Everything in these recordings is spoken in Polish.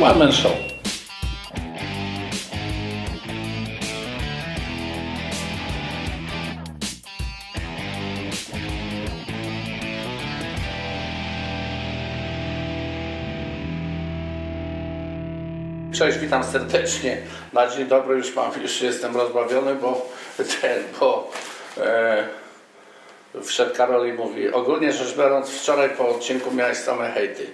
One Man Show. Cześć, witam serdecznie. Na dzień dobry już mam, już jestem rozbawiony, bo ten, bo e, wszedł Karol i mówi, ogólnie rzecz biorąc, wczoraj po odcinku miałeś same hejty.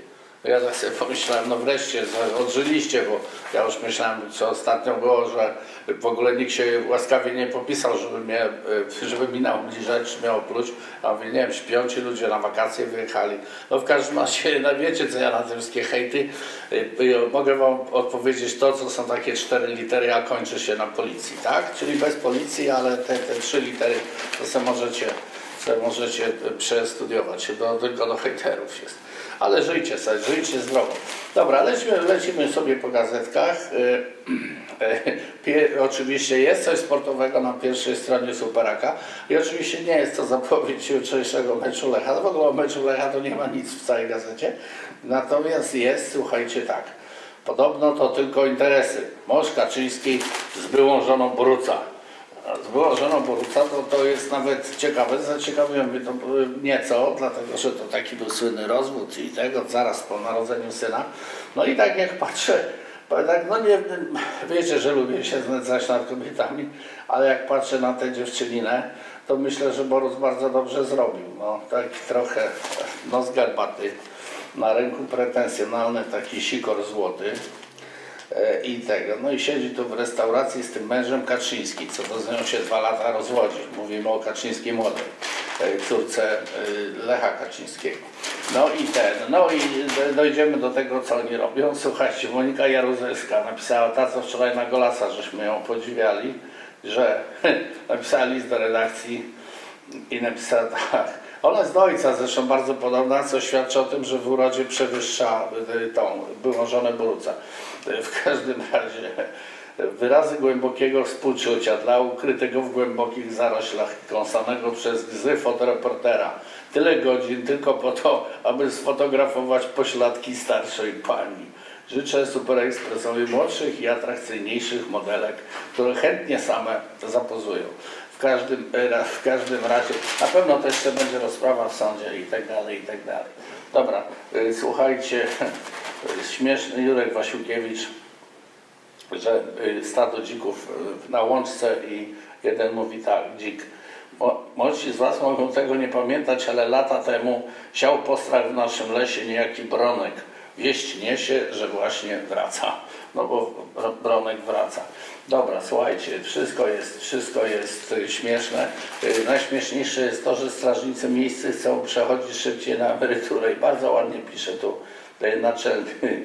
Ja tak sobie pomyślałem, no wreszcie, odżyliście, bo ja już myślałem, co ostatnio było, że w ogóle nikt się łaskawie nie popisał, żeby, mnie, e, żeby mi naubliżać, czy miał pluć. A mówię, nie wiem, śpią ci ludzie, na wakacje wyjechali. No w każdym razie, no wiecie, co ja na te wszystkie hejty. E, e, Mogę wam odpowiedzieć to, co są takie cztery litery, a kończy się na policji, tak? Czyli bez policji, ale te, te trzy litery, to sobie możecie, sobie możecie przestudiować. Do, tylko do hejterów jest. Ale żyjcie sobie, żyjcie zdrowo. Dobra, lecimy, lecimy sobie po gazetkach. Y, Pie, oczywiście jest coś sportowego na pierwszej stronie Superaka i oczywiście nie jest to zapowiedź jutrzejszego meczu Lecha. W ogóle o meczu Lecha to nie ma nic w całej gazecie. Natomiast jest, słuchajcie, tak. Podobno to tylko interesy. Mąż Kaczyński z byłą żoną Bruca. Z byłą żoną Boruca to, to jest nawet ciekawe, zaciekawiło mnie to y, nieco, dlatego że to taki był słynny rozwód i tego zaraz po narodzeniu syna. No i tak jak patrzę, powiem tak, no nie, wiecie, że lubię się znęcać nad kobietami, ale jak patrzę na tę dziewczyninę, to myślę, że Borus bardzo dobrze zrobił. No tak trochę nos garbaty, na ręku pretensjonalny taki sikor złoty e, i tego. No i siedzi tu w restauracji z tym mężem Kaczyński, co to z nią się dwa lata rozwodzi. Mówimy o Kaczyńskiej młodej, e, córce e, Lecha Kaczyńskiego. No i ten, no i dojdziemy do tego, co oni robią. Słuchajcie, Monika Jaruzelska napisała ta, co wczoraj na Golasa, żeśmy ją podziwiali, że napisała list do redakcji i napisała tak. Ona jest do ojca zresztą bardzo podobna, co świadczy o tym, że w urodzie przewyższa y, tą byłą żonę Boruca. W każdym razie wyrazy głębokiego współczucia dla ukrytego w głębokich zaroślach kąsanego przez gzy fotoreportera. Tyle godzin tylko po to, aby sfotografować pośladki starszej pani. Życzę Super Expressowi młodszych i atrakcyjniejszych modelek, które chętnie same zapozują. W każdym, ra- w każdym razie, na pewno też jeszcze będzie rozprawa w sądzie i tak dalej, i tak dalej. Dobra, y, słuchajcie, śmieszny Jurek Wasiukiewicz, że y, stado dzików na łączce i jeden mówi tak, dzik. Mo- Młodsi z Was mogą tego nie pamiętać, ale lata temu siał postrach w naszym lesie niejaki Bronek. Wieść niesie, że właśnie wraca. No bo Bro- Bronek wraca. Dobra, słuchajcie, wszystko jest, wszystko jest y, śmieszne. Y, Najśmieszniejsze jest to, że strażnicy miejscy chcą przechodzić szybciej na emeryturę i bardzo ładnie pisze tu y, naczelny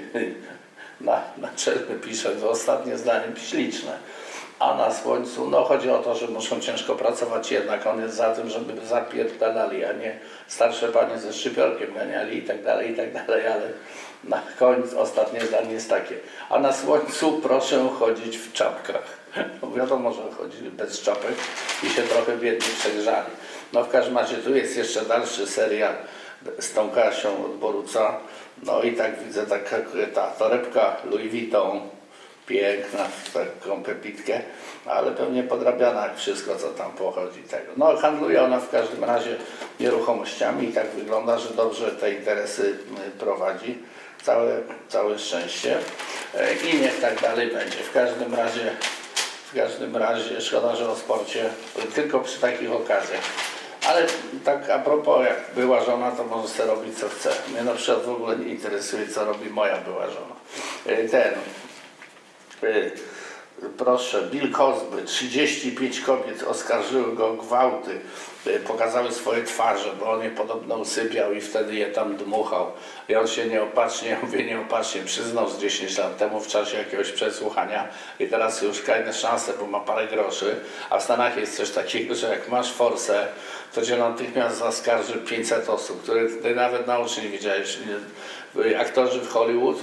na, naczelny pisze, to ostatnie zdanie śliczne. A na słońcu, no chodzi o to, że muszą ciężko pracować jednak, on jest za tym, żeby zapierdalali, a nie starsze panie ze szczypiorkiem ganiali i tak dalej, i tak dalej, ale na końcu ostatnie zdanie jest takie. A na słońcu proszę chodzić w czapkach. No wiadomo, że chodzili bez czapek i się trochę biednie przegrzali. No w każdym razie tu jest jeszcze dalszy serial z tą Kasią od Boruca. No i tak widzę taka ta torebka Louis Vuitton, piękna, taką pepitkę, ale pewnie podrabiana jak wszystko, co tam pochodzi tego. No handluje ona w każdym razie nieruchomościami i tak wygląda, że dobrze te interesy y, prowadzi. Całe, całe szczęście E, i niech tak dalej będzie. W każdym razie w każdym razie szkoda, że o sporcie tylko przy takich okazjach. Ale tak a propos, jak była żona, to może sobie robić co chce. Mnie na przykład w ogóle nie interesuje, co robi moja była żona. Y, Ten, y, proszę, Bill Cosby, 35 kobiet oskarżyły go o gwałty, y, pokazały swoje twarze, bo on je podobno usypiał i wtedy je tam dmuchał. I on się nieopatrznie, mówię nieopatrznie, przyznał z 10 lat temu w czasie jakiegoś przesłuchania i teraz już kolejne szanse, bo ma parę groszy, a w Stanach jest coś takiego, że jak masz forsę, to cię natychmiast zaskarży 500 osób, których ty nawet na oczy nie widziałeś. Aktorzy w Hollywood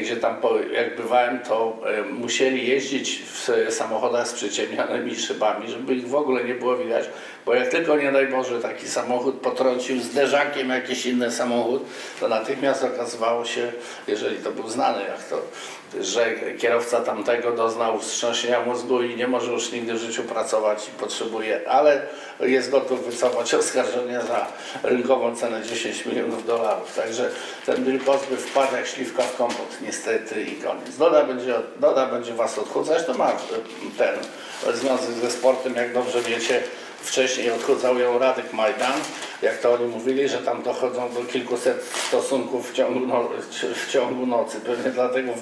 gdzie tam jak bywałem, to e, musieli jeździć w samochodach z przyciemnionymi szybami, żeby ich w ogóle nie było widać, bo jak tylko nie daj Boże taki samochód potrącił zderzakiem jakiś inny samochód, to natychmiast okazywało się, jeżeli to był znany jak to, że kierowca tamtego doznał wstrząsienia mózgu i nie może już nigdy w życiu pracować i potrzebuje, ale jest gotów wycofać oskarżenie za rynkową cenę 10 milionów dolarów. Także ten Bill Cosby wpadł jak śliwka w kompot, niestety i koniec. Doda będzie, Doda będzie was odchudzać, to ma ten związek ze sportem, jak dobrze wiecie. Wcześniej odchudzał ją Radek Majdan, jak to oni mówili, że tam dochodzą do kilkuset stosunków w ciągu, no, w ciągu nocy. Pewnie dlatego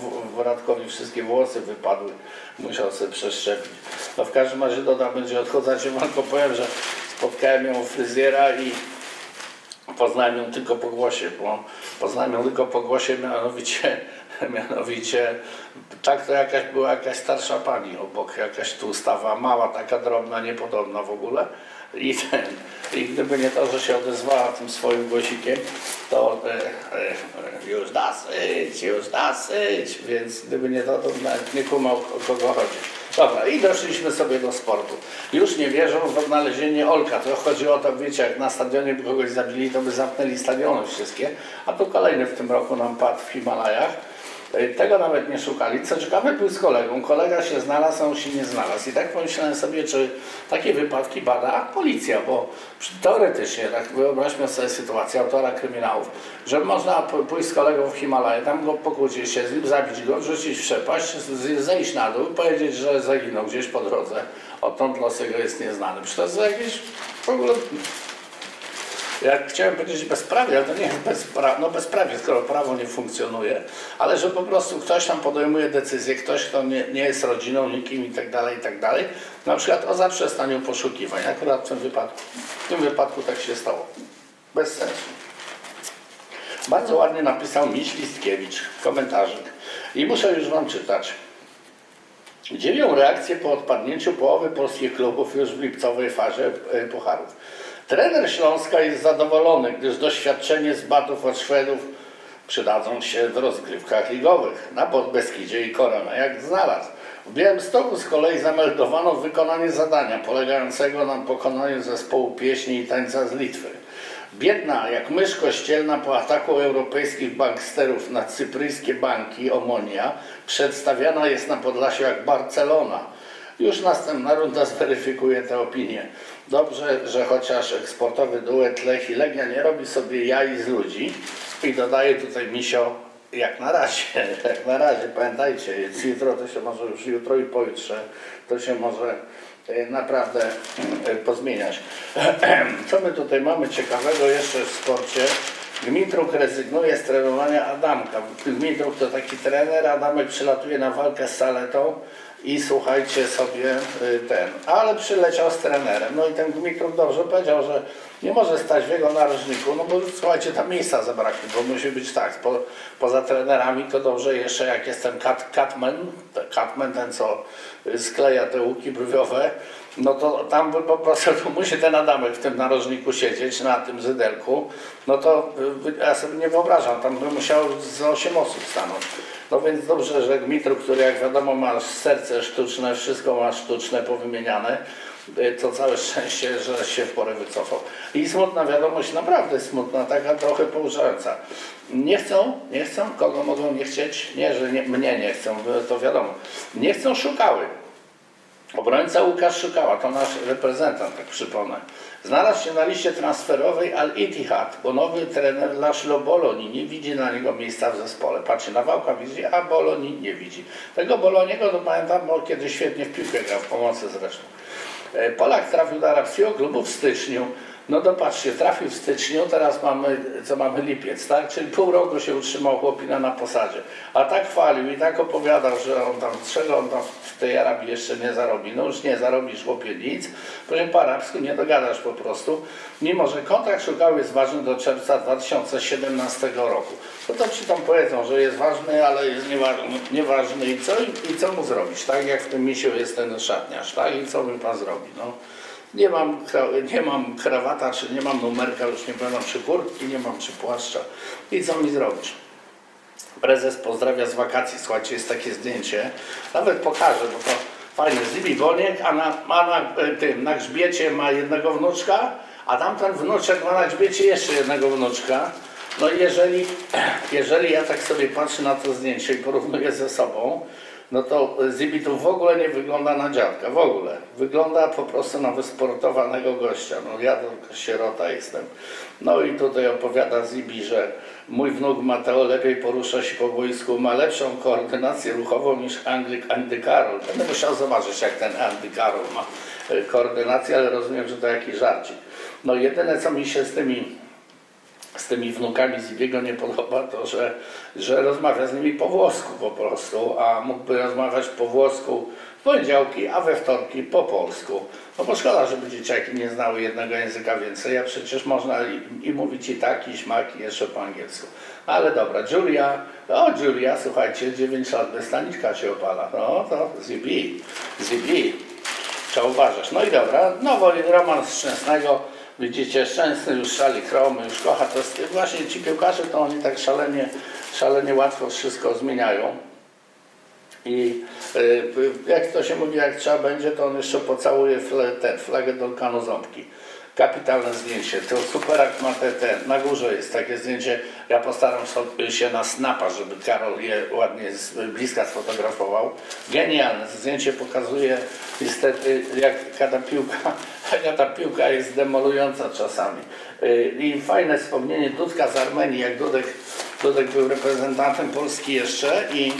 Radkowi wszystkie włosy wypadły, musiał sobie przeszczepić. No w każdym razie Doda będzie odchudzać, ja tylko powiem, że spotkałem ją u fryzjera i Poznałem ją tylko po głosie, bo poznałem ją tylko po głosie, mianowicie, mianowicie tak to jakaś była jakaś starsza pani obok, jakaś tu stawa, mała, taka drobna, niepodobna w ogóle. I, ten, I gdyby nie to, że się odezwała tym swoim głosikiem, to e, e, już dosyć, już dosyć, więc gdyby nie to, to nawet nie kumał o kogo chodzi. Dobra, i doszliśmy sobie do sportu. Już nie wierzą w odnalezienie Olka. To chodzi o to, wiecie, jak na stadionie by kogoś zabili, to by zamknęli stadiony wszystkie. A tu kolejny w tym roku nam padł w Himalajach. Y, Tego nawet nie szukali. Co ciekawe, był z kolegą. Kolega się znalazł, a on się nie znalazł. I tak pomyślałem sobie, czy takie wypadki bada policja, bo teoretycznie, tak wyobraźmy sobie sytuację autora kryminałów, że można pójść z kolegą w Himalaje, tam go pokłócić się zabić go, wrzucić w przepaść, zejść na dół powiedzieć, że zaginął gdzieś po drodze. Odtąd los jego jest nieznany. Przecież to jest jakieś w ogóle jak chciałem powiedzieć bezprawie, ale to nie jest bezpra no bezprawie, skoro prawo nie funkcjonuje, ale że po prostu ktoś tam podejmuje decyzję, ktoś, kto nie, nie jest rodziną, nikim i tak dalej, i tak dalej, na przykład o zaprzestaniu poszukiwań. Akurat w tym wypadku, w tym wypadku tak się stało. Bez sensu. Bardzo ładnie napisał Miś Listkiewicz, komentarzyk. I muszę już Wam czytać. Dziwią reakcje po odpadnięciu połowy polskich klubów już w lipcowej fazie e, pucharów. Trener Śląska jest zadowolony, gdyż doświadczenie z batów od Szwedów przydadzą się w rozgrywkach ligowych na Podbeskidzie i Korona, jak znalazł. W Białymstoku z kolei zameldowano wykonanie zadania polegającego na pokonaniu zespołu pieśni i tańca z Litwy. Biedna jak mysz kościelna po ataku europejskich banksterów na cypryjskie banki Omonia przedstawiana jest na Podlasiu jak Barcelona. Już następna runda zweryfikuje tę opinię. Dobrze, że chociaż eksportowy duet Lech i Legia nie robi sobie jaj z ludzi i dodaje tutaj misio jak na razie, jak na razie, pamiętajcie, jest jutro to się może już jutro i pojutrze to się może naprawdę e, pozmieniać. Co my tutaj mamy ciekawego jeszcze w sporcie? Gmitruk rezygnuje z trenowania Adamka. Gmitruk to taki trener, Adamek przylatuje na walkę z Saletą i słuchajcie sobie y, ten, ale przyleciał z trenerem. No i ten Gmitruk dobrze powiedział, że nie może stać w jego narożniku, no bo słuchajcie, tam miejsca zabraknie, bo musi być tak, po, poza trenerami to dobrze jeszcze jak jest ten cut, cutman, ten co skleja te łuki brwiowe, no to tam po prostu musi ten Adamek w tym narożniku siedzieć, na tym zydelku, no to y, ja sobie nie wyobrażam, tam by musiał z 8 osób stanąć. No więc dobrze, że Gmitru, który jak wiadomo ma serce sztuczne, wszystko ma sztuczne, powymieniane, y, to całe szczęście, że się w porę wycofał. I smutna wiadomość, naprawdę smutna, taka trochę pouczająca. Nie chcą, nie chcą, kogo mogą nie chcieć? Nie, że nie, mnie nie chcą, to wiadomo. Nie chcą, szukały. Obrońca Łukasz Szukała, to nasz reprezentant, tak przypomnę. Znalazł się na liście transferowej Al Ittihad, bo nowy trener Laszlo Boloni nie widzi na niego miejsca w zespole. Patrzy na Wałka, widzi, a Boloni nie widzi. Tego Boloniego to pamiętam, bo kiedy świetnie w piłkę grał, w pomocy zresztą. E, Polak trafił do arabskiego klubu w styczniu. No to patrzcie, trafił w styczniu, teraz mamy, co mamy lipiec, tak? Czyli pół roku się utrzymał chłopina na posadzie. A tak chwalił i tak opowiadał, że on tam, czego on tam w tej Arabii jeszcze nie zarobi. No już nie zarobisz chłopie nic, powiem po arabsku nie dogadasz po prostu. Mimo, że kontrakt szukały jest ważny do czerwca 2017 roku. No to ci tam powiedzą, że jest ważny, ale jest nieważny, nieważny i co? I, I co mu zrobić, tak? Jak w tym misiu jest ten szatniarz, tak? I co mi pan zrobi, no? Nie mam, nie mam krawata, czy nie mam numerka, już nie pamiętam, czy kurtki, nie mam, czy płaszcza. I co mi zrobisz? Prezes pozdrawia z wakacji. Słuchajcie, jest takie zdjęcie. Nawet pokażę, bo to fajne. Zibi Boniek, a na, a na, e, tym, na grzbiecie ma jednego wnuczka, a tamten wnuczek ma na grzbiecie jeszcze jednego wnuczka. No i jeżeli, jeżeli ja tak sobie patrzę na to zdjęcie i porównuję ze sobą, no to Zibi tu w ogóle nie wygląda na dziadka, w ogóle. Wygląda po prostu na wysportowanego gościa. No ja tylko sierota jestem. No i tutaj opowiada Zibi, że mój wnuk Mateo lepiej porusza się po boisku, ma lepszą koordynację ruchową niż Andy, Andy Carroll. Będę musiał zobaczyć, jak ten Andy Carroll ma e, koordynację, ale rozumiem, że to jakiś żarcik. No jedyne, co mi się z tymi z tymi wnukami Zibiego nie podoba to, że, że rozmawia z nimi po włosku po prostu, a mógłby rozmawiać po włosku w poniedziałki, a we wtorki po polsku. No bo szkoda, żeby dzieciaki nie znały jednego języka więcej, a przecież można i, i mówić i tak, i śmak, i jeszcze po angielsku. Ale dobra, Julia, o Julia, słuchajcie, 9 lat bez staniczka się opala. No to Zibi, Zibi, trzeba. No i dobra, nowy romans Szczęsnego. Widzicie, Szczęsny już szali chromy, już kocha. To jest, właśnie ci piłkarze to oni tak szalenie, szalenie łatwo wszystko zmieniają. I y, jak to się mówi, jak trzeba będzie, to on jeszcze pocałuje fle, ten, flagę Dolkanu Ząbki. Kapitalne zdjęcie. To superak ma te, te, na górze jest takie zdjęcie. Ja postaram się na snapa, żeby Karol je ładnie z bliska sfotografował. Genialne. Zdjęcie pokazuje niestety, jak ta piłka, jaka ta piłka jest demolująca czasami. Y, I fajne wspomnienie Dudka z Armenii, jak Dudek, Dudek był reprezentantem Polski jeszcze i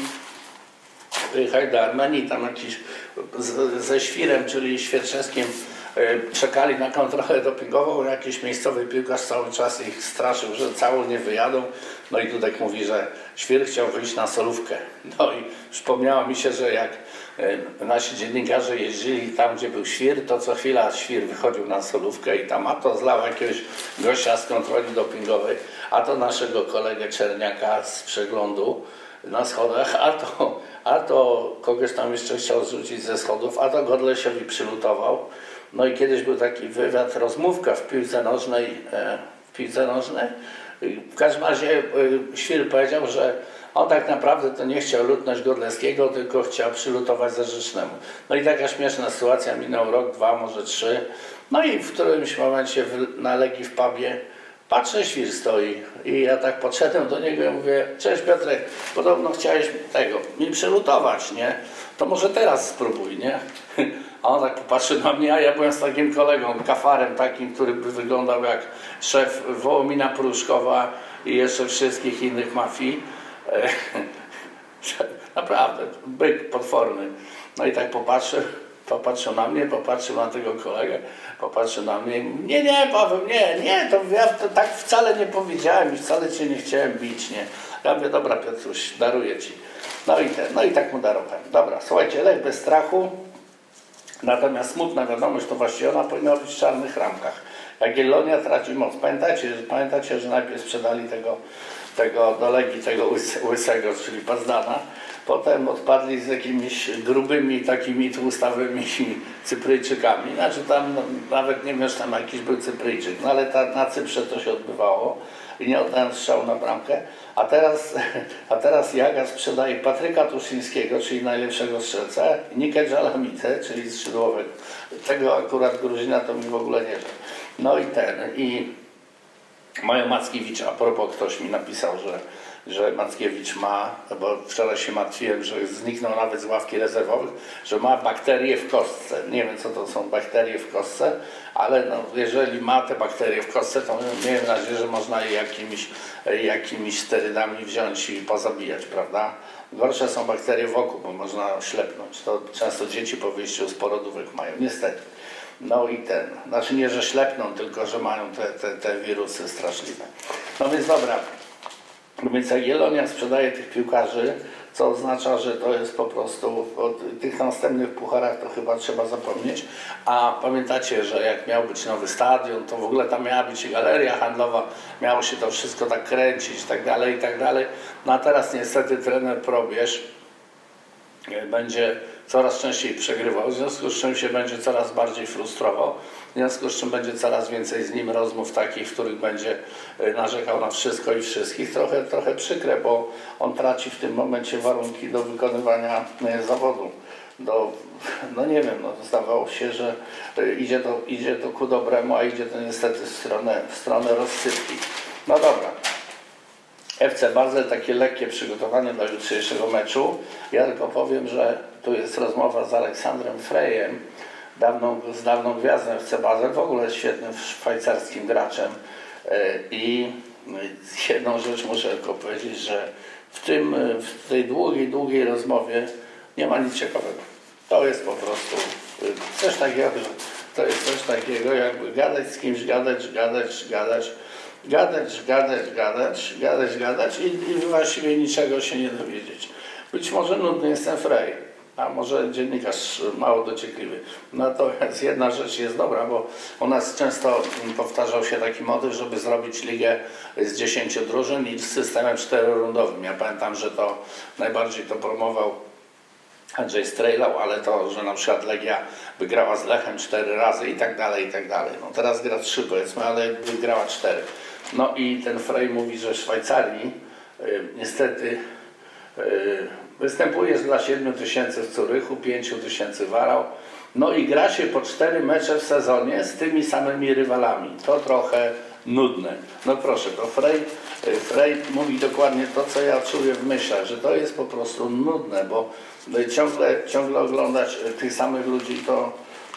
wyjechali do Armenii, tam jakiś ze Świrem, czyli Świerczewskim czekali na kontrolę dopingową, jakiś miejscowy piłkarz cały czas ich straszył, że całą nie wyjadą. No i Dudek mówi, że Świr chciał wyjść na solówkę. No i przypomniało mi się, że jak e, nasi dziennikarze jeździli tam, gdzie był Świr, to co chwila Świr wychodził na solówkę i tam a to zlał jakiegoś gościa z kontroli dopingowej, a to naszego kolegę Czerniaka z przeglądu na schodach, a to, a to kogoś tam jeszcze chciał zrzucić ze schodów, a to Godlesiowi przylutował. No i kiedyś był taki wywiad, rozmówka w piłce nożnej, e, w piłce nożnej. W każdym razie e, Świr powiedział, że on tak naprawdę to nie chciał lutnąć Godleskiego, tylko chciał przylutować Zarzecznemu. No i taka śmieszna sytuacja, minął rok, dwa, może trzy. No i w którymś momencie na Legii w pubie Patrzę, świr stoi i ja tak podszedłem do niego i mówię, cześć Piotrek, podobno chciałeś tego, mi przelutować, nie? To może teraz spróbuj, nie? A on tak popatrzył na mnie, a ja byłem z takim kolegą, kafarem takim, który by wyglądał jak szef Wołomina Pruszkowa i jeszcze wszystkich innych mafii. Naprawdę, byk potworny. No i tak popatrzył, popatrzył na mnie, popatrzył na tego kolegę, popatrzył na mnie. Nie, nie, Paweł, nie, nie, to ja to tak wcale nie powiedziałem i wcale cię nie chciałem bić, nie. Ja mówię, dobra Piotruś, daruję ci. No i, te, no i tak mu darowałem. Dobra, słuchajcie, lek bez strachu. Natomiast smutna wiadomość to właściwie ona powinna być w czarnych ramkach. Jagiellonia traci moc. Pamiętacie, pamiętacie, że najpierw sprzedali tego, tego do Legii, tego łys- łysego, czyli Pazdana. Potem odpadli z jakimiś grubymi, takimi tłustawymi Cypryjczykami. Znaczy tam no, nawet nie wiem, że tam jakiś był Cypryjczyk, no ale ta, na Cyprze to się odbywało i nie oddałem strzału na bramkę. A teraz, a teraz Jaga sprzedaje Patryka Tuszyńskiego, czyli najlepszego strzelca, Nikę Dżalamitę, czyli skrzydłowego. Tego akurat Gruzina to mi w ogóle nie wie. No i ten, i mają Mackiewicza. A propos, ktoś mi napisał, że, że Mackiewicz ma, bo wczoraj się martwiłem, że zniknął nawet z ławki rezerwowych, że ma bakterie w kostce. Nie wiem, co to są bakterie w kostce, ale no, jeżeli ma te bakterie w kostce, to miejmy nadzieję, że można je jakimiś, jakimiś sterydami wziąć i pozabijać, prawda? Gorsze są bakterie wokół, bo można ślepnąć. To często dzieci po wyjściu z porodówek mają, niestety. No i ten, znaczy nie, że ślepną, tylko że mają te, te, te wirusy straszliwe. No więc dobra, więc Jagiellonia sprzedaje tych piłkarzy, co oznacza, że to jest po prostu, o tych następnych pucharach to chyba trzeba zapomnieć. A pamiętacie, że jak miał być nowy stadion, to w ogóle tam miała być galeria handlowa, miało się to wszystko tak kręcić i tak dalej, i tak dalej. No a teraz niestety trener Probierz będzie coraz częściej przegrywał, w związku z czym się będzie coraz bardziej frustrował, w związku z czym będzie coraz więcej z nim rozmów takich, w których będzie e, narzekał na wszystko i wszystkich. Trochę, trochę przykre, bo on traci w tym momencie warunki do wykonywania e, zawodu. Do, no nie wiem, no zdawało się, że e, idzie to, idzie to ku dobremu, a idzie to niestety w stronę, w stronę rozsypki. No dobra. FC Basel takie lekkie przygotowanie do jutrzejszego meczu. Ja tylko powiem, że tu jest rozmowa z Aleksandrem Frejem, dawną, z dawną gwiazdą FC Basel, w ogóle świetnym szwajcarskim graczem. E, I jedną rzecz muszę tylko powiedzieć, że w, tym, e, w tej długiej, długiej rozmowie nie ma nic ciekawego. To jest po prostu e, coś takiego, to jest coś takiego, jakby gadać z kimś, gadać, gadać, gadać, gadać, gadać, gadać, gadać, gadać i, i właściwie niczego się nie dowiedzieć. Być może nudny jest ten Frey, a może dziennikarz mało dociekliwy. Natomiast jedna rzecz jest dobra, bo u nas często powtarzał się taki motyw, żeby zrobić ligę z 10 drużyn i z systemem czterorundowym. Ja pamiętam, że to najbardziej to promował Andrzej Strejlał, ale to, że na przykład Legia wygrała z Lechem cztery razy i tak dalej, i tak dalej. No teraz gra trzy powiedzmy, ale wygrała cztery. No i ten Frey mówi, że w Szwajcarii y, niestety y, występujesz dla 7 tysięcy w Curychu, 5 tysięcy Warał. No i gra się po cztery mecze w sezonie z tymi samymi rywalami. To trochę nudne. No proszę, to Frey, y, Frey mówi dokładnie to, co ja czuję w myślach, że to jest po prostu nudne, bo y, ciągle, ciągle oglądać y, tych samych ludzi, to,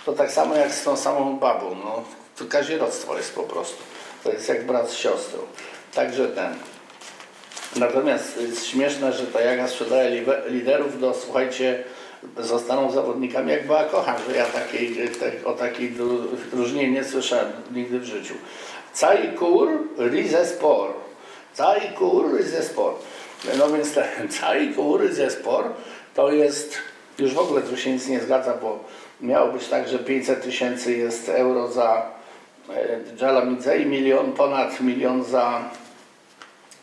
to tak samo jak z tą samą babą. No, to kazirodztwo jest po prostu. To jest jak brat z siostrą. Także ten. Natomiast jest śmieszne, że ta Jaga sprzedaje liderów do, słuchajcie, zostaną zawodnikami, jak była kocham, że ja takiej, te, o takiej dru- drużynie nie słyszałem nigdy w życiu. Cajkur Rizespor. Cajkur Rizespor. No więc ten Cajkur Rizespor to jest, już w ogóle tu się nic nie zgadza, bo miało być tak, że 500 tysięcy jest euro za Dżalamidze i milion, ponad milion za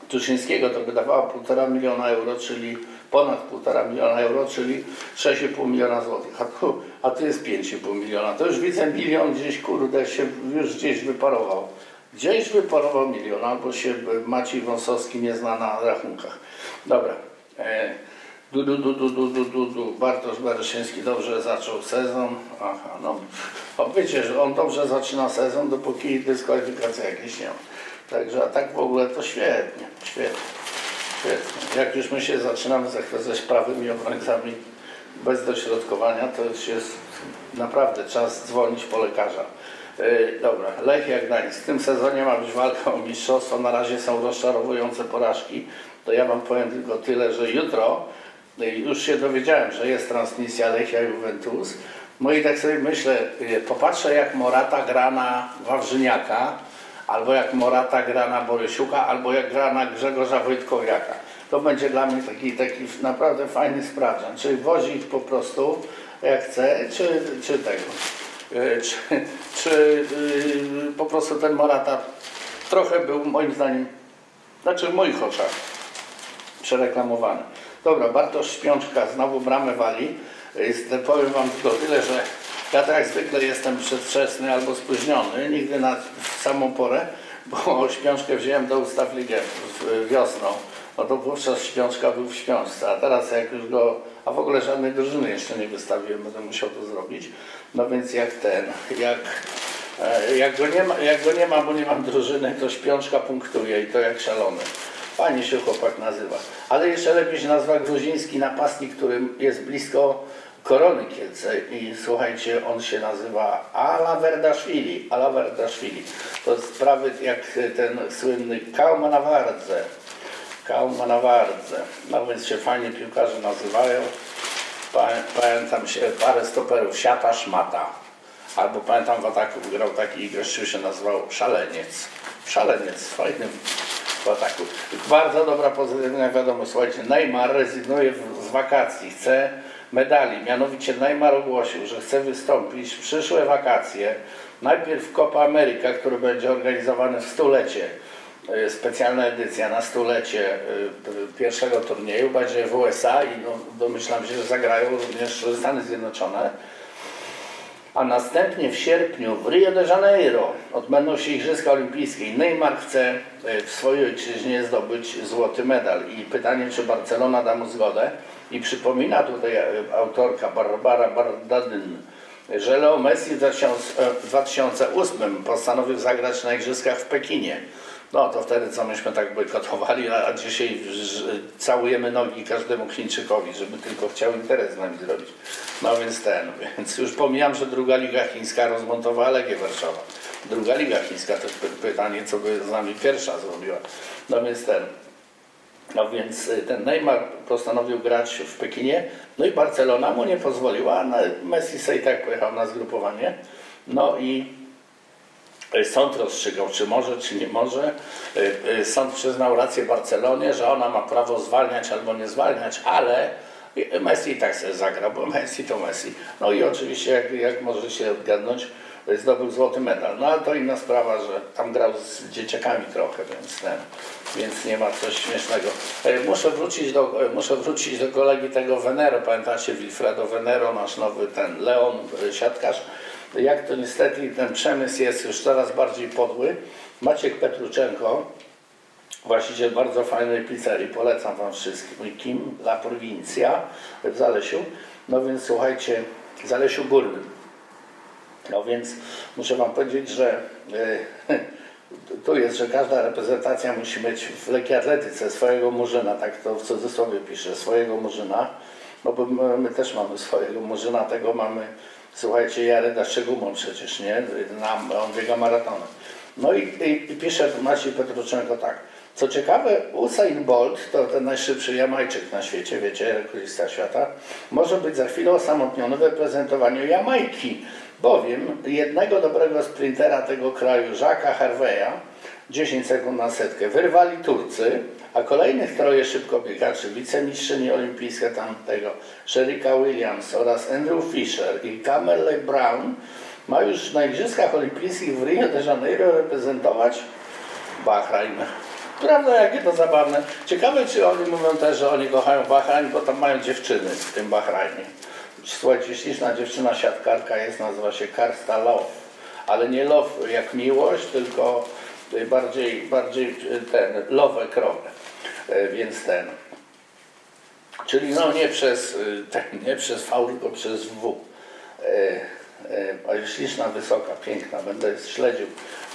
Tuszyńskiego to by dawało półtora miliona euro, czyli ponad półtora miliona euro, czyli 6,5 miliona złotych. A tu, a tu jest 5,5 miliona. To już widzę milion gdzieś, kurde, się już gdzieś wyparował. Gdzieś wyparował milion, albo się Maciej Wąsowski nie zna na rachunkach. Dobra. Du, du, du, du, du, du, du, du. Bartosz Bereszyński dobrze zaczął sezon. Aha, no. O, wiecie, że on dobrze zaczyna sezon, dopóki dyskwalifikacji jakiejś nie ma. Także a tak w ogóle to świetnie, świetnie, świetnie. Jak już my się zaczynamy zachwycać prawymi obrońcami bez dośrodkowania, to już jest naprawdę czas dzwonić po lekarza. Yy, dobra, Lech jak Gdańsk. W tym sezonie ma być walka o mistrzostwo. Na razie są rozczarowujące porażki. To ja wam powiem tylko tyle, że jutro już się dowiedziałem, że jest transmisja Lechia Juventus. No i tak sobie myślę, yy, popatrzę jak Morata gra na Wawrzyniaka, albo jak Morata gra na Borysiuka, albo jak gra na Grzegorza Wojtkowiaka. To będzie dla mnie taki, taki naprawdę fajny sprawdzian. Czy wozi ich po prostu jak chce, czy, czy tego. E, Czy, czy yy, po prostu ten Morata trochę był moim zdaniem, znaczy w moich oczach przereklamowany. Dobra, Bartosz Śpiączka znowu bramę wali. Powiem Wam tylko tyle, że ja tak zwykle jestem przedwczesny albo spóźniony, nigdy na samą porę, bo śpiączkę wziąłem do ustaw ligę wiosną. No to wówczas śpiączka był w śpiączce, a teraz jak już go, a w ogóle żadnej drużyny jeszcze nie wystawiłem, będę musiał to zrobić. No więc jak ten, jak, e, jak, go nie ma, jak go nie ma, bo nie mam drużyny, to śpiączka punktuje i to jak szalony. Fajnie się chłopak nazywa. Ale jeszcze lepiej się nazywa gruziński napastnik, który jest blisko Korony Kielce i słuchajcie, on się nazywa Alawerdaszwili. Alawerdaszwili. To sprawy jak ten słynny Kaumanawardze. Kaumanawardze. No więc się fajnie piłkarze nazywają. Pa- Pamiętam się parę stoperów, siata szmata. Albo pamiętam w ataku grał taki gościu się nazywał Szaleniec. Szaleniec, fajny w ataku. Bardzo dobra pozytywna wiadomość. Słuchajcie, Neymar rezygnuje z wakacji, chce medali. Mianowicie Neymar ogłosił, że chce wystąpić w przyszłe wakacje. Najpierw w Copa America, który będzie organizowany w stulecie specjalna edycja na stulecie y, pierwszego turnieju będzie w USA i no, domyślam się, że zagrają również Stany Zjednoczone. A następnie w sierpniu w Rio de Janeiro odbędą się Igrzyska Olimpijskie i Neymar chce y, w swojej ojczyźnie zdobyć złoty medal. I pytanie, czy Barcelona da mu zgodę. I przypomina tutaj y, autorka Barbara Bardadyn, że Leo Messi w 2000 e, w 2008 postanowił zagrać na Igrzyskach w Pekinie. No to wtedy co myśmy tak bojkotowali, a a dzisiaj całujemy nogi każdemu Chińczykowi, żeby tylko chciał interes z nami zrobić. No więc ten, więc już pomijam, że druga liga chińska rozmontowała Legię Warszawa. Druga liga chińska py- pytanie, co by z nami pierwsza zrobiła. No więc ten, no więc y, ten Neymar postanowił grać w Pekinie, no i Barcelona mu nie pozwoliła, no Messi sobie i tak pojechał na zgrupowanie. No i sąd rozstrzygał, czy może, czy nie może. Y, y, Sąd przyznał rację Barcelonie, że ona ma prawo zwalniać albo nie zwalniać, ale Messi i tak sobie zagrał, bo Messi to Messi. No i oczywiście, jak, jak może się odgadnąć, zdobył złoty medal. No ale to inna sprawa, że tam grał z dzieciakami trochę, więc ten, więc nie ma coś śmiesznego. E, Muszę wrócić do, e, muszę wrócić do kolegi tego Venero, pamiętacie Wilfredo Venero, nasz nowy ten Leon, e, siatkarz. Jak to niestety ten przemysł jest już coraz bardziej podły. Maciek Petruczenko, właściciel bardzo fajnej pizzerii, polecam Wam wszystkim. Kim La Provincia w Zalesiu. No więc słuchajcie, w Zalesiu Górnym. No więc muszę Wam powiedzieć, że e, tu jest, że każda reprezentacja musi mieć w lekkiej atletyce swojego murzyna, tak to w cudzysłowie piszę, swojego murzyna, no bo my, my też mamy swojego murzyna, tego mamy, słuchajcie, Jaryda Szczegumą przecież, nie? Nam, on biega maratony. No i, i, i pisze Maciej Petroczenko tak. Co ciekawe, Usain Bolt, to ten najszybszy Jamajczyk na świecie, wiecie, rekordista świata, może być za chwilę osamotniony w reprezentowaniu Jamajki, bowiem jednego dobrego sprintera tego kraju, Jacques'a Harveya, 10 sekund na setkę, wyrwali Turcy, a kolejnych troje szybkobiegaczy, wicemistrzyni olimpijska tamtego, Sherika Williams oraz Andrew Fisher i Camerley Brown ma już na Igrzyskach Olimpijskich w Rio de Janeiro reprezentować Bahrain. Prawda, jakie to zabawne. Ciekawe, czy oni mówią też, że oni kochają Bahrain, bo tam mają dziewczyny w tym Bahrajnie. Słuchajcie, śliczna dziewczyna siatkarka jest, nazywa się Karsta Love. Ale nie love jak miłość, tylko bardziej, bardziej ten, love krowę. Y, Więc ten. Czyli no nie przez, y, ten, nie przez V, tylko przez W. E, e, śliczna, wysoka, piękna. Będę śledził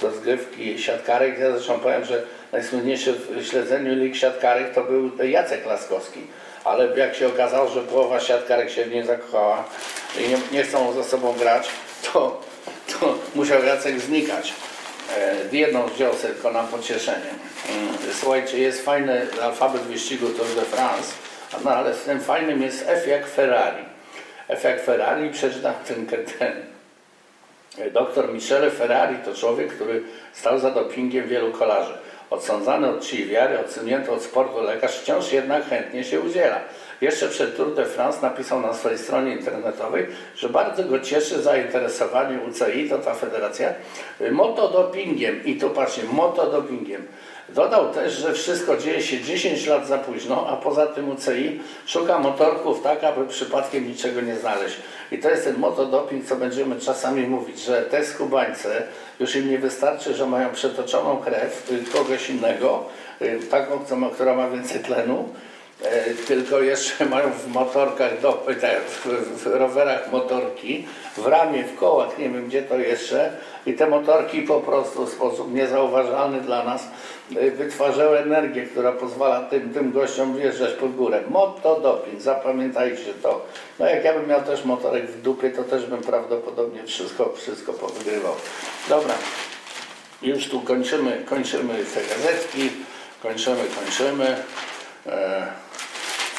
rozgrywki siatkarek. Ja zresztą powiem, że najsłynniejszy w śledzeniu lig siatkarek to był Jacek Laskowski. Ale jak się okazało, że połowa siatkarek się w nie zakochała i nie, nie chcą ze sobą grać, to, to musiał Jacek znikać. E, Jedną wziął tylko na pocieszenie. Słuchajcie, jest fajny alfabet wyścigu Tour de France, no ale w tym fajnym jest F jak Ferrari. F jak Ferrari przeczytam ten, ten Doktor Michele Ferrari to człowiek, który stał za dopingiem wielu kolarzy. Odsądzany od czyi wiary, odsunięty od sportu lekarz wciąż jednak chętnie się udziela. Jeszcze przed Tour de France napisał na swojej stronie internetowej, że bardzo go cieszy zainteresowanie UCI, to ta federacja, motodopingiem. I tu patrzcie, motodopingiem. Dodał też, że wszystko dzieje się 10 lat za późno, a poza tym UCI szuka motorków tak, aby przypadkiem niczego nie znaleźć. I to jest ten motodoping, co będziemy czasami mówić, że te skubańce już im nie wystarczy, że mają przetoczoną krew y, kogoś innego, y, taką, która ma więcej tlenu, tylko jeszcze mają w motorkach, do, w, w rowerach motorki, w ramię, w kołach, nie wiem gdzie to jeszcze i te motorki po prostu w sposób niezauważalny dla nas y, wytwarzały energię, która pozwala tym, tym gościom wjeżdżać pod górę. Motodoping, zapamiętajcie to. No jak ja bym miał też motorek w dupie, to też bym prawdopodobnie wszystko, wszystko powygrywał. Dobra, już tu kończymy, kończymy te gazetki, kończymy, kończymy. E,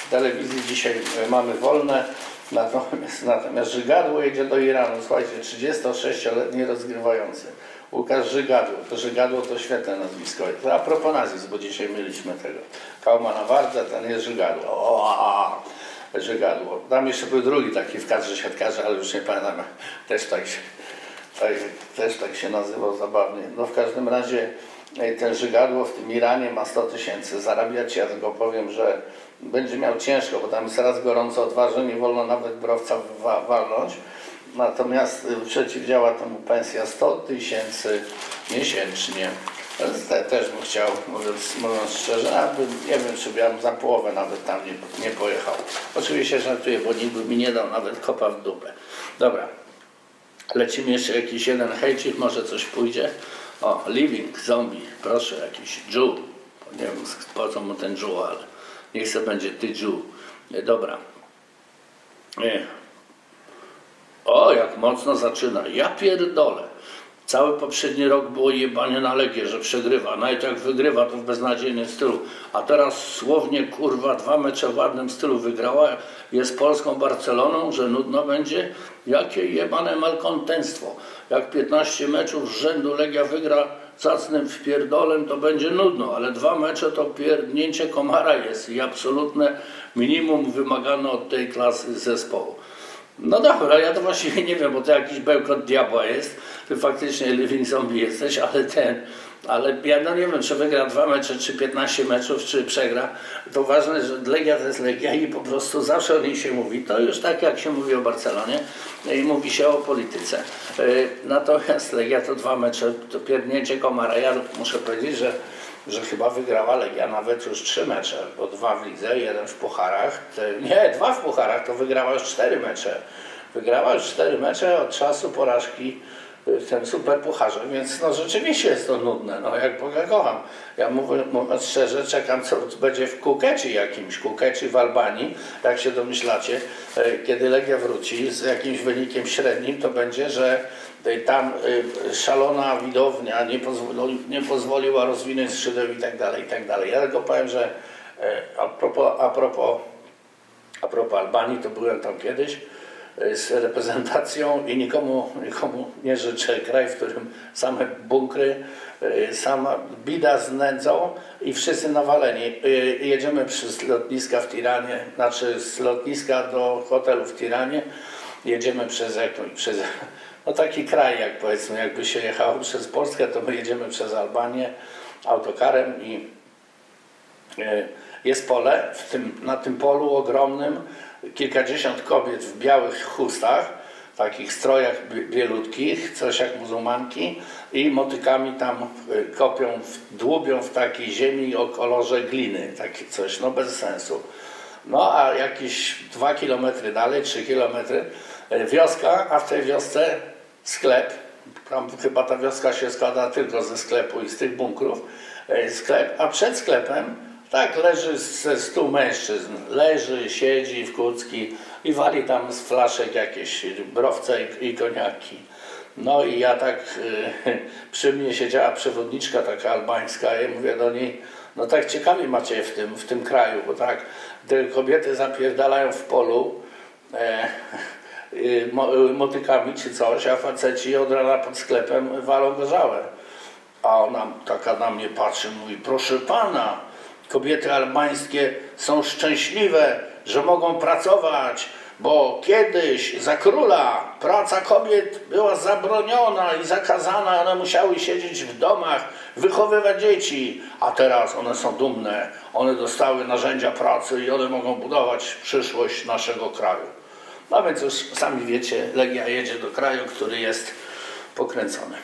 telewizji dzisiaj e, mamy wolne, natomiast, natomiast Żygadło jedzie do Iranu. Słuchajcie, 36-letni rozgrywający. Łukasz Żygadło. To Żygadło to świetne nazwisko. To a propos nazwisk, bo dzisiaj mieliśmy tego. Kauma na wardze, ten jest Żygadło. O, a, a, Żygadło. Tam jeszcze był drugi taki w kadrze siatkarza, ale już nie pamiętam. Też tak się, tak, też tak się nazywał zabawnie. No w każdym razie e, ten żygadło w tym Iranie ma 100 tysięcy zarabiać. Ja tylko powiem, że będzie miał ciężko, bo tam jest raz gorąco odważnie, nie wolno nawet browca wa- walnąć. Natomiast y, przeciwdziała temu pensja 100 tysięcy miesięcznie. Te, też bym chciał, mówiąc, mówiąc szczerze, aby, nie wiem, czy bym za połowę nawet tam nie, nie pojechał. Oczywiście żartuję, bo nikt by mi nie dał nawet kopa w dupę. Dobra, lecimy jeszcze jakiś jeden hejcik, może coś pójdzie. O, Living Zombie, proszę, jakiś Jew. Nie wiem po co mu ten Jew, ale niech se będzie ty Jew. Nie, dobra. Nie. O, jak mocno zaczyna. Ja pierdolę. Cały poprzedni rok było jebanie na Legię, że przegrywa. Nawet jak wygrywa, to w beznadziejnym stylu. A teraz słownie, kurwa, dwa mecze w ładnym stylu wygrała. Jest polską Barceloną, że nudno będzie. Jakie jebane malkontentstwo. Jak 15 meczów z rzędu Legia wygra zacnym wpierdolem, to będzie nudno. Ale dwa mecze to pierdnięcie komara jest i absolutne minimum wymagane od tej klasy zespołu. No dobra, ja to właściwie nie wiem, bo to jakiś bełkot diabła jest. Ty faktycznie living zombie jesteś, ale ten, ale ja no nie wiem, czy wygra dwa mecze, czy 15 meczów, czy przegra. To ważne, że Legia to jest Legia i po prostu zawsze o niej się mówi. To już tak jak się mówi o Barcelonie i mówi się o polityce. Yy, Natomiast Legia to dwa mecze, to pierdnięcie komara. Ja muszę powiedzieć, że że chyba wygrała Legia nawet już trzy mecze, bo dwa w lidze, jeden w pucharach. Nie, dwa w pucharach, to wygrała już cztery mecze. Wygrała już cztery mecze od czasu porażki tym super pucharze, więc no rzeczywiście jest to nudne, no jak Boga kocham. Ja mówię, mówiąc szczerze, czekam co będzie w Kukeczy jakimś, Kukeczy w Albanii, jak się domyślacie, e, kiedy Legia wróci z jakimś wynikiem średnim, to będzie, że e, tam e, szalona widownia nie, pozwoli, nie pozwoliła rozwinąć skrzydeł i tak dalej, i tak dalej. Ja tylko powiem, że a propos, a propos a propos Albanii, to byłem tam kiedyś z reprezentacją i nikomu, nikomu nie życzę kraj, w którym same bunkry, y, sama bida z nędzą i wszyscy nawaleni. Y, Jedziemy przez lotniska w Tiranie, znaczy z lotniska do hotelu w Tiranie, jedziemy przez jakąś, przez no taki kraj, jak powiedzmy, jakby się jechało przez Polskę, to my jedziemy przez Albanię autokarem i E, jest pole, w tym, na tym polu ogromnym kilkadziesiąt kobiet w białych chustach, takich strojach bie- bielutkich, coś jak muzułmanki i motykami tam e, kopią, dłubią w takiej ziemi o kolorze gliny, takie coś, no bez sensu. No a jakieś dwa kilometry dalej, trzy kilometry, e, wioska, a w tej wiosce sklep, tam chyba ta wioska się składa tylko ze sklepu i z tych bunkrów, e, sklep, a przed sklepem tak leży ze stu mężczyzn, leży, siedzi w kucki i wali tam z flaszek jakieś browce i, i koniaki. No i ja tak, y, przy mnie siedziała przewodniczka taka albańska i mówię do niej, no tak ciekawie macie w tym, w tym kraju, bo tak te kobiety zapierdalają w polu, e, y, mo, y, motykami czy coś, a faceci od rana pod sklepem walą gorzałe. A ona taka na mnie patrzy, mówi, proszę pana, kobiety albańskie są szczęśliwe, że mogą pracować, bo kiedyś za króla praca kobiet była zabroniona i zakazana, one musiały siedzieć w domach, wychowywać dzieci, a teraz one są dumne, one dostały narzędzia pracy i one mogą budować przyszłość naszego kraju. No więc już sami wiecie, Legia jedzie do kraju, który jest pokręcony.